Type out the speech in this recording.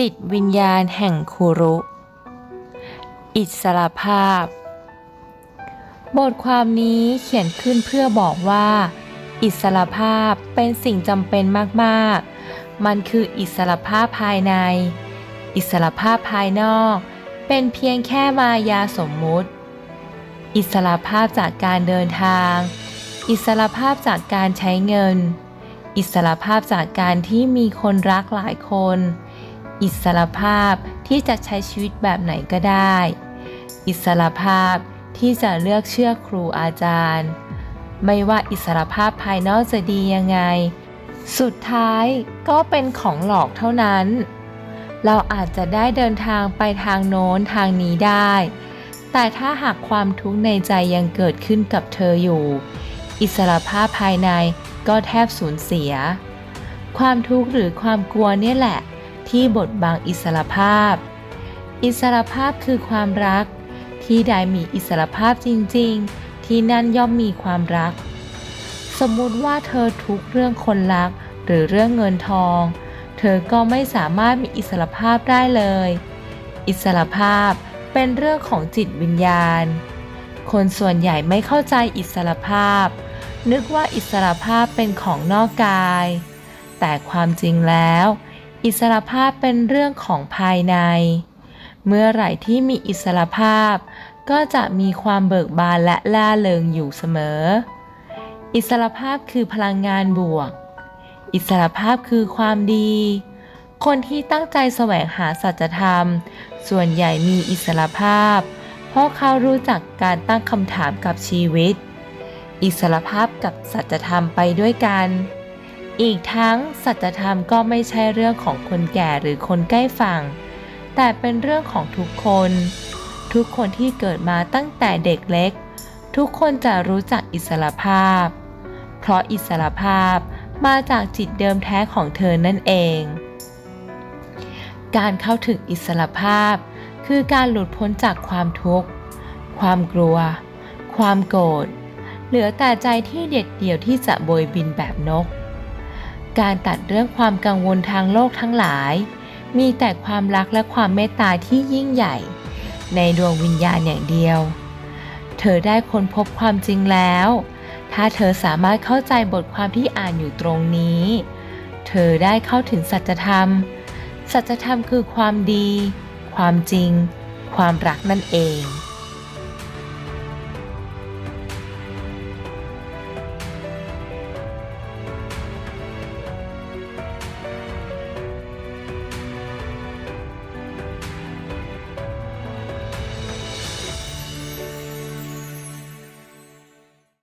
จิตวิญญาณแห่งคุรุ อิสรภาพ บทความนี้เขียนขึ้นเพื่อบอกว่า อิสรภาพเป็นสิ่งจำเป็นมาก ๆ มันคืออิสรภาพภายใน อิสรภาพภายนอก เป็นเพียงแค่มายาสมมุติ อิสรภาพจากการเดินทาง อิสรภาพจากการใช้เงิน อิสรภาพจากการที่มีคนรักหลายคน อิสรภาพที่จะใช้ชีวิตแบบไหนก็ได้ อิสรภาพที่จะเลือกเชื่อครูอาจารย์ ไม่ว่าอิสรภาพภายนอกจะดียังไง สุดท้ายก็เป็นของหลอกเท่านั้น เราอาจจะได้เดินทางไปทางโน้นทางนี้ได้ แต่ถ้าหากความทุกข์ในใจยังเกิดขึ้นกับเธออยู่ อิสรภาพภายในก็แทบสูญเสีย ความทุกข์หรือความกลัวเนี่ยแหละ ที่บดบังอิสรภาพ อิสรภาพคือความรัก ที่ใดมีอิสรภาพจริงๆ ที่นั่นย่อมมีความรัก สมมุติว่าเธอทุกเรื่องคนรักหรือเรื่องเงินทอง เธอก็ไม่สามารถมีอิสรภาพได้เลย อิสรภาพเป็นเรื่องของจิตวิญญาณ คนส่วนใหญ่ไม่เข้าใจอิสรภาพ นึกว่าอิสรภาพเป็นของนอกกาย แต่ความจริงแล้ว อิสรภาพเป็นเรื่องของภายใน เมื่อไหร่ที่มีอิสรภาพ ก็จะมีความเบิกบานและล่าเริงอยู่เสมอ อิสรภาพคือพลังงานบวก อิสรภาพคือความดี คนที่ตั้งใจแสวงหาสัจธรรม ส่วนใหญ่มีอิสรภาพ เพราะเขารู้จักการตั้งคำถามกับชีวิต อิสรภาพกับสัจธรรมไปด้วยกัน อีกทั้งสัจธรรมก็ไม่ใช่เรื่องของคนแก่หรือคนใกล้ฝั่ง แต่เป็นเรื่องของทุกคน ทุกคนที่เกิดมาตั้งแต่เด็กเล็ก ทุกคนจะรู้จักอิสรภาพ เพราะอิสรภาพมาจากจิตเดิมแท้ของเธอนั่นเอง การเข้าถึงอิสรภาพ คือการหลุดพ้นจากความทุกข์ ความกลัว ความโกรธ เหลือแต่ใจที่เด็ดเดี่ยวที่จะโบยบินแบบนก การตัดเรื่องความกังวลทางโลกทั้งหลาย มีแต่ความรักและความเมตตาที่ยิ่งใหญ่ ในดวงวิญญาณอย่างเดียว เธอได้ค้นพบความจริงแล้ว ถ้าเธอสามารถเข้าใจบทความที่อ่านอยู่ตรงนี้ เธอได้เข้าถึงสัจธรรม สัจธรรมคือความดี ความจริง ความรักนั่นเอง